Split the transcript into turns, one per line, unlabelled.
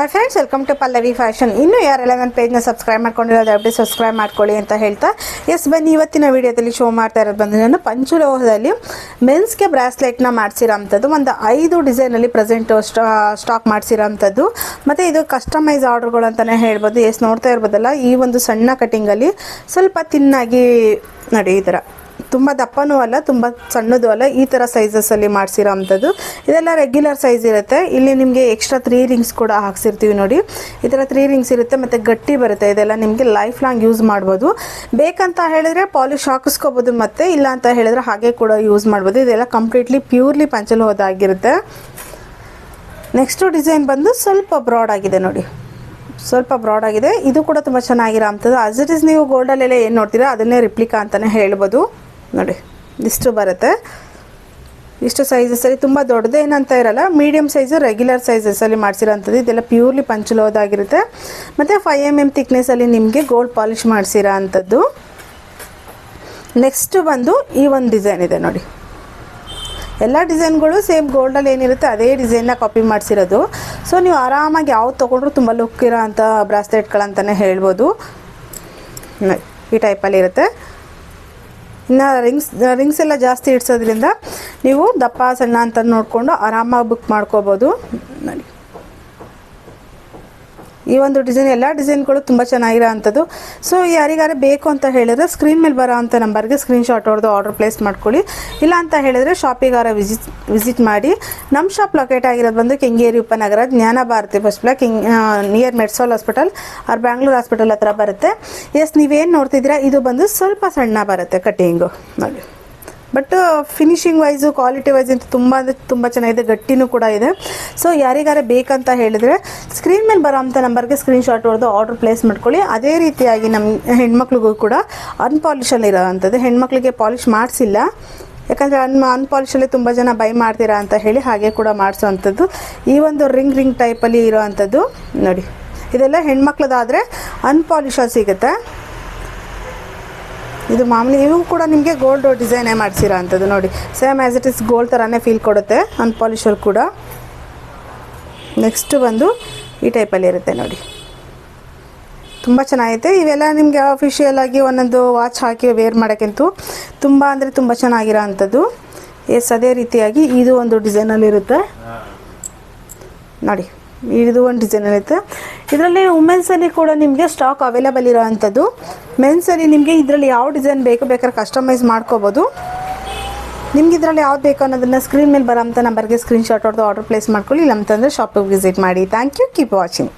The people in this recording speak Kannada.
Hi friends welcome to Pallavi fashion ಇನ್ನು ಯಾರೆಲ್ಲ ನನ್ನ ಪೇಜ್ನ ಸಬ್ಸ್ಕ್ರೈಬ್ ಮಾಡ್ಕೊಂಡಿರೋ ದಯವಿಟ್ಟು ಸಬ್ಸ್ಕ್ರೈಬ್ ಮಾಡ್ಕೊಳ್ಳಿ ಅಂತ ಹೇಳ್ತಾ. ಎಸ್ ಬನ್ನಿ, ಇವತ್ತಿನ ವಿಡಿಯೋದಲ್ಲಿ ಶೋ ಮಾಡ್ತಾ ಇರೋದು ಬಂದು ನಾನು ಪಂಚಲೋಹದಲ್ಲಿ ಮೆನ್ಸ್ಗೆ ಬ್ರಾಸ್ಲೆಟ್ನ ಮಾಡಿಸಿರೋಂಥದ್ದು. ಒಂದು ಐದು ಡಿಸೈನಲ್ಲಿ ಪ್ರೆಸೆಂಟ್ ಸ್ಟಾಕ್ ಮಾಡಿಸಿರೋಂಥದ್ದು. ಮತ್ತು ಇದು ಕಸ್ಟಮೈಸ್ ಆರ್ಡರ್ಗಳು ಅಂತಲೇ ಹೇಳ್ಬೋದು. ಎಸ್ ನೋಡ್ತಾ ಇರ್ಬೋದಲ್ಲ, ಈ ಒಂದು ಸಣ್ಣ ಕಟಿಂಗಲ್ಲಿ ಸ್ವಲ್ಪ ತಿನ್ನಾಗಿ ನೋಡಿ ತುಂಬ ದಪ್ಪನೂ ಅಲ್ಲ, ತುಂಬ ಸಣ್ಣದು ಅಲ್ಲ. ಈ ಥರ ಸೈಜಸ್ಸಲ್ಲಿ ಮಾಡಿಸಿರೋ ಅಂಥದ್ದು. ಇದೆಲ್ಲ ರೆಗ್ಯುಲರ್ ಸೈಜ್ ಇರುತ್ತೆ. ಇಲ್ಲಿ ನಿಮಗೆ ಎಕ್ಸ್ಟ್ರಾ ತ್ರೀ ರಿಂಗ್ಸ್ ಕೂಡ ಹಾಕ್ಸಿರ್ತೀವಿ ನೋಡಿ. ಈ ಥರ ತ್ರೀ ರಿಂಗ್ಸ್ ಇರುತ್ತೆ, ಮತ್ತು ಗಟ್ಟಿ ಬರುತ್ತೆ. ಇದೆಲ್ಲ ನಿಮಗೆ ಲೈಫ್ ಲಾಂಗ್ ಯೂಸ್ ಮಾಡ್ಬೋದು. ಬೇಕಂತ ಹೇಳಿದ್ರೆ ಪಾಲಿಶ್ ಹಾಕಿಸ್ಕೋಬೋದು ಮತ್ತೆ, ಇಲ್ಲ ಅಂತ ಹೇಳಿದ್ರೆ ಹಾಗೆ ಕೂಡ ಯೂಸ್ ಮಾಡ್ಬೋದು. ಇದೆಲ್ಲ ಕಂಪ್ಲೀಟ್ಲಿ ಪ್ಯೂರ್ಲಿ ಪಂಚಲು ಹೋದಾಗಿರುತ್ತೆ ನೆಕ್ಸ್ಟು ಡಿಸೈನ್ ಬಂದು ಸ್ವಲ್ಪ ಬ್ರಾಡ್ ಆಗಿದೆ ನೋಡಿ. ಸ್ವಲ್ಪ ಬ್ರಾಡ್ ಆಗಿದೆ. ಇದು ಕೂಡ ತುಂಬ ಚೆನ್ನಾಗಿರೋ ಅಂಥದ್ದು. ಅಸ್ ಇಟ್ ಇಸ್ ನೀವು ಗೋಲ್ಡಲ್ಲೆಲ್ಲ ಏನು ನೋಡ್ತೀರಾ? ಅದನ್ನೇ ರಿಪ್ಲಿಕಾ ಅಂತಲೇ ಹೇಳ್ಬೋದು. ನೋಡಿ, ಇಷ್ಟು ಬರುತ್ತೆ. ಇಷ್ಟು ಸೈಜಸ್ಸಲ್ಲಿ ತುಂಬ ದೊಡ್ಡದೇನಂತ ಇರಲ್ಲ ಮೀಡಿಯಮ್ ಸೈಜು ರೆಗ್ಯುಲರ್ ಸೈಜಸ್ಸಲ್ಲಿ ಮಾಡಿಸಿರೋಂಥದ್ದು. ಇದೆಲ್ಲ ಪ್ಯೂರ್ಲಿ ಪಂಚಲೋದಾಗಿರುತ್ತೆ ಮತ್ತು ಫೈವ್ ಎಂ ಎಂ ತಿಕ್ನೆಸ್ಸಲ್ಲಿ ನಿಮಗೆ ಗೋಲ್ಡ್ ಪಾಲಿಷ್ ಮಾಡಿಸಿರೋ ಅಂಥದ್ದು ನೆಕ್ಸ್ಟ್ ಬಂದು ಈ ಒಂದು ಡಿಸೈನ್ ಇದೆ ನೋಡಿ. ಎಲ್ಲ ಡಿಸೈನ್ಗಳು ಸೇಮ್ ಗೋಲ್ಡಲ್ಲಿ ಏನಿರುತ್ತೆ, ಅದೇ ಡಿಸೈನ್ನ ಕಾಪಿ ಮಾಡಿಸಿರೋದು. ಸೊ ನೀವು ಆರಾಮಾಗಿ ಯಾವ್ದು ತೊಗೊಂಡ್ರು ತುಂಬ ಲುಕ್ ಇರೋ ಅಂಥ ಬ್ರಾಸ್ಲೆಟ್ಗಳಂತಲೇ ಹೇಳ್ಬೋದು. ಈ ಟೈಪಲ್ಲಿ ಇರುತ್ತೆ. ಇನ್ನು ರಿಂಗ್ಸ್ ರಿಂಗ್ಸ್ ಎಲ್ಲ ಜಾಸ್ತಿ ಇಡ್ಸೋದ್ರಿಂದ ನೀವು ದಪ್ಪ, ಸಣ್ಣ ಅಂತ ನೋಡಿಕೊಂಡು ಆರಾಮಾಗಿ ಬುಕ್ ಮಾಡ್ಕೋಬೋದು. ನೋಡಿ ಈ ಒಂದು ಡಿಸೈನ್ ಎಲ್ಲ ಡಿಸೈನ್ಗಳು ತುಂಬ ಚೆನ್ನಾಗಿರೋ ಅಂಥದ್ದು ಸೊ ಯಾರಿಗಾರ ಬೇಕು ಅಂತ ಹೇಳಿದ್ರೆ ಸ್ಕ್ರೀನ್ ಮೇಲೆ ಬರೋ ಅಂಥ ನಂಬರ್ಗೆ ಸ್ಕ್ರೀನ್ ಶಾಟ್ ಹೊಡೆದು ಆರ್ಡರ್ ಪ್ಲೇಸ್ ಮಾಡ್ಕೊಳ್ಳಿ. ಇಲ್ಲ ಅಂತ ಹೇಳಿದ್ರೆ ಶಾಪಿಗಾರ ವಿಸಿಟ್ ವಿಸಿಟ್ ಮಾಡಿ. ನಮ್ಮ ಶಾಪ್ ಲೊಕೇಟ್ ಆಗಿರೋದು ಬಂದು ಕೆಂಗೇರಿ ಉಪನಗರ Jnana Bharathi first block king near Medsol hospital or Bangalore hospital ಹತ್ರ ಬರುತ್ತೆ. ಎಸ್ ನೀವೇನು ನೋಡ್ತಿದ್ದೀರಾ? ಇದು ಬಂದು ಸ್ವಲ್ಪ ಸಣ್ಣ ಬರುತ್ತೆ ಕಟ್ಟಿಂಗು ನೋಡಿ. But finishing wise quality wise ಅಂತ ತುಂಬ ಅಂದರೆ ತುಂಬ ಚೆನ್ನಾಗಿದೆ. ಗಟ್ಟಿನೂ ಕೂಡ ಇದೆ. ಸೊ ಯಾರಿಗಾರ ಬೇಕಂತ ಹೇಳಿದರೆ ಸ್ಕ್ರೀನ್ ಮೇಲೆ ಬರೋ ಅಂಥ ನಂಬರ್ಗೆ ಸ್ಕ್ರೀನ್ಶಾಟ್ ಹೊಡೆದು ಆರ್ಡರ್ ಪ್ಲೇಸ್ ಮಾಡ್ಕೊಳ್ಳಿ. ಅದೇ ರೀತಿಯಾಗಿ ನಮ್ಮ ಹೆಣ್ಮಕ್ಳಿಗೂ ಕೂಡ ಇರೋ ಅಂಥದ್ದು ಹೆಣ್ಮಕ್ಳಿಗೆ ಪಾಲಿಶ್ ಮಾಡಿಸಿಲ್ಲ. ಯಾಕಂದರೆ ಅನ್ ಅನ್ಪಾಲಿಶಲ್ಲಿ ತುಂಬ ಜನ ಬೈ ಮಾಡ್ತೀರಾ ಅಂತ ಹೇಳಿ ಹಾಗೆ ಕೂಡ ಮಾಡಿಸೋವಂಥದ್ದು. ಈ ಒಂದು ರಿಂಗ್ ರಿಂಗ್ ಟೈಪಲ್ಲಿ ಇರೋ ಅಂಥದ್ದು ನೋಡಿ, ಇದೆಲ್ಲ ಹೆಣ್ಮಕ್ಳದಾದರೆ ಅನ್ಪಾಲಿಶಲ್ಲಿ ಸಿಗುತ್ತೆ. ಇದು ಮಾಮೂಲಿ ಇವು ಕೂಡ ನಿಮಗೆ ಗೋಲ್ಡ್ ಡಿಸೈನೇ ಮಾಡಿಸಿರೋ ಅಂಥದ್ದು ನೋಡಿ. Same as it is gold ಥರನೇ ಫೀಲ್ ಕೊಡುತ್ತೆ. ಅನ್ಪಾಲಿಶಲ್ಲಿ ಕೂಡ. ನೆಕ್ಸ್ಟ್ ಬಂದು ಈ ಟೈಪಲ್ಲಿ ಇರುತ್ತೆ ನೋಡಿ. ತುಂಬ ಚೆನ್ನಾಗೈತೆ. ಇವೆಲ್ಲ ನಿಮಗೆ ಅಫಿಷಿಯಲ್ ಆಗಿ ಒಂದೊಂದು ವಾಚ್ ಹಾಕಿ ವೇರ್ ಮಾಡೋಕ್ಕಂತೂ ತುಂಬ ಅಂದರೆ ತುಂಬ ಚೆನ್ನಾಗಿರೋ ಅಂಥದ್ದು. ಎಸ್ ಅದೇ ರೀತಿಯಾಗಿ ಇದು ಒಂದು ಡಿಸೈನಲ್ಲಿರುತ್ತೆ ನೋಡಿ. ಇದು ಒಂದು ಡಿಸೈನ್ ಇರುತ್ತೆ ಇದರಲ್ಲಿ ವುಮೆನ್ಸಲ್ಲಿ ಕೂಡ ನಿಮಗೆ ಸ್ಟಾಕ್ ಅವೈಲೇಬಲ್ ಇರೋವಂಥದ್ದು ಮೆನ್ಸ್ ಅಲ್ಲಿ ನಿಮಗೆ ಇದರಲ್ಲಿ ಯಾವ ಡಿಸೈನ್ ಬೇಕು ಬೇಕಾದ್ರೆ ಕಸ್ಟಮೈಸ್ ಮಾಡ್ಕೋಬೋದು. ನಿಮ್ಗೆ ಇದರಲ್ಲಿ ಯಾವ್ದು ಬೇಕು ಅನ್ನೋದನ್ನ ಸ್ಕ್ರೀನ್ ಮೇಲೆ ಬರೋಂಥ ನಂಬರ್ಗೆ ಸ್ಕ್ರೀನ್ ಶಾಟ್ ಹೊಡೆದು ಆರ್ಡರ್ ಪ್ಲೇಸ್ ಮಾಡ್ಕೊಳ್ಳಿ. ಇಲ್ಲ ಅಂತಂದ್ರೆ ಶಾಪಿಗೆ ವಿಸಿಟ್ ಮಾಡಿ. Thank you keep watching